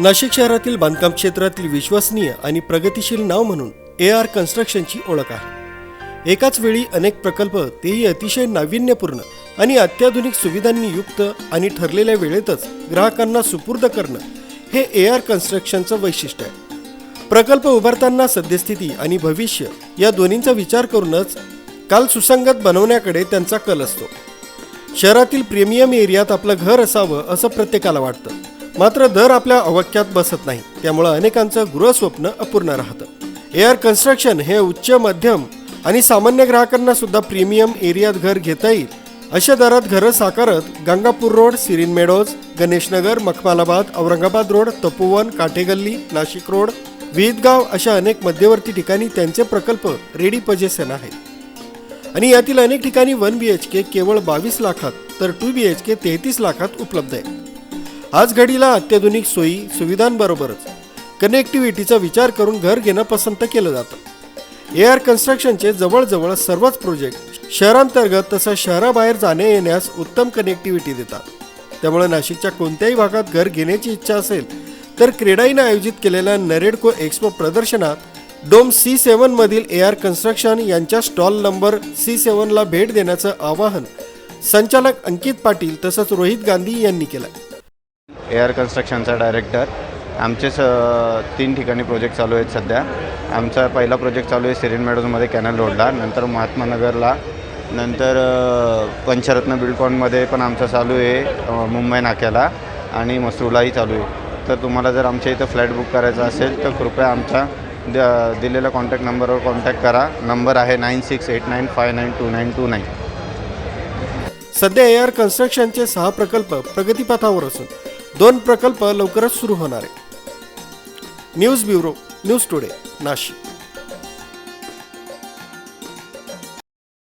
नाशिक शहरातील बांधकाम क्षेत्रातील विश्वसनीय आणि प्रगतिशील नाव म्हणून ए आर कन्स्ट्रक्शनची ओळख आहे. एकाच वेळी अनेक प्रकल्प तेही अतिशय नाविन्यपूर्ण आणि अत्याधुनिक सुविधांनी युक्त आणि ठरलेल्या वेळेतच ग्राहकांना सुपूर्द करणं हे ए आर कन्स्ट्रक्शनचं वैशिष्ट्य आहे. प्रकल्प उभारताना सद्यस्थिती आणि भविष्य या दोन्हींचा विचार करूनच काल सुसंगत बनवण्याकडे त्यांचा कल असतो. शहरातील प्रीमियम एरियात आपलं घर असावं असं प्रत्येकाला वाटतं. मात्र दर आपल्या अवाक्यात बसत नाही. त्यामुळं अनेकांचं गृहस्वप्न अपूर्ण राहतं. एअर कन्स्ट्रक्शन हे उच्च मध्यम आणि सामान्य ग्राहकांना सुद्धा प्रीमियम एरियात घर घेता येईल अशा दरात घरं साकारत Gangapur road Sirin Meadows Ganeshnagar Makhmalabad Aurangabad road Tapovan Kathegalli Nashik road Vihitgaon अशा अनेक मध्यवर्ती ठिकाणी त्यांचे प्रकल्प रेडी पजेसन आहेत. आणि यातील अनेक ठिकाणी वन बी एच के केवळ बावीस लाखात तर टू बी एच के तेहतीस लाखात उपलब्ध आहे. आज घडीला अत्याधुनिक सोयी सुविधांबरोबरच कनेक्टिव्हिटीचा विचार करून घर घेणं पसंत केलं जातं. ए आर कन्स्ट्रक्शनचे जवळजवळ सर्वच प्रोजेक्ट शहरांतर्गत तसं शहराबाहेर जाणे येण्यास उत्तम कनेक्टिव्हिटी देतात. त्यामुळे नाशिकच्या कोणत्याही भागात घर घेण्याची इच्छा असेल तर क्रेडाईनं आयोजित केलेल्या नरेडको एक्सपो प्रदर्शनात डोम सी सेवनमधील ए आर कन्स्ट्रक्शन यांच्या स्टॉल नंबर सी सेवनला भेट देण्याचं आवाहन संचालक अंकित पाटील तसंच रोहित गांधी यांनी केलं एअर कन्स्ट्रक्शनचा डायरेक्टर. आमचे स तीन ठिकाणी प्रोजेक्ट चालू आहेत सध्या. आमचा पहिला प्रोजेक्ट चालू आहे सिरीन मेडोजमध्ये कॅनल रोडला नंतर महात्मा नगरला नंतर पंचरत्न बिल्डकॉनमध्ये पण आमचं चालू आहे मुंबई नाक्याला आणि मसरूलाही चालू आहे. तर तुम्हाला जर आमच्या इथं फ्लॅट बुक करायचा असेल तर कृपया आमच्या द दिलेल्या कॉन्टॅक्ट नंबरवर कॉन्टॅक्ट करा. नंबर आहे nine six eight nine five nine two nine two nine. सध्या ए आर कन्स्ट्रक्शनचे सहा प्रकल्प प्रगतीपथावर असून दोन प्रकल्प लवकरच सुरू होणार आहे news bureau news today Nashik.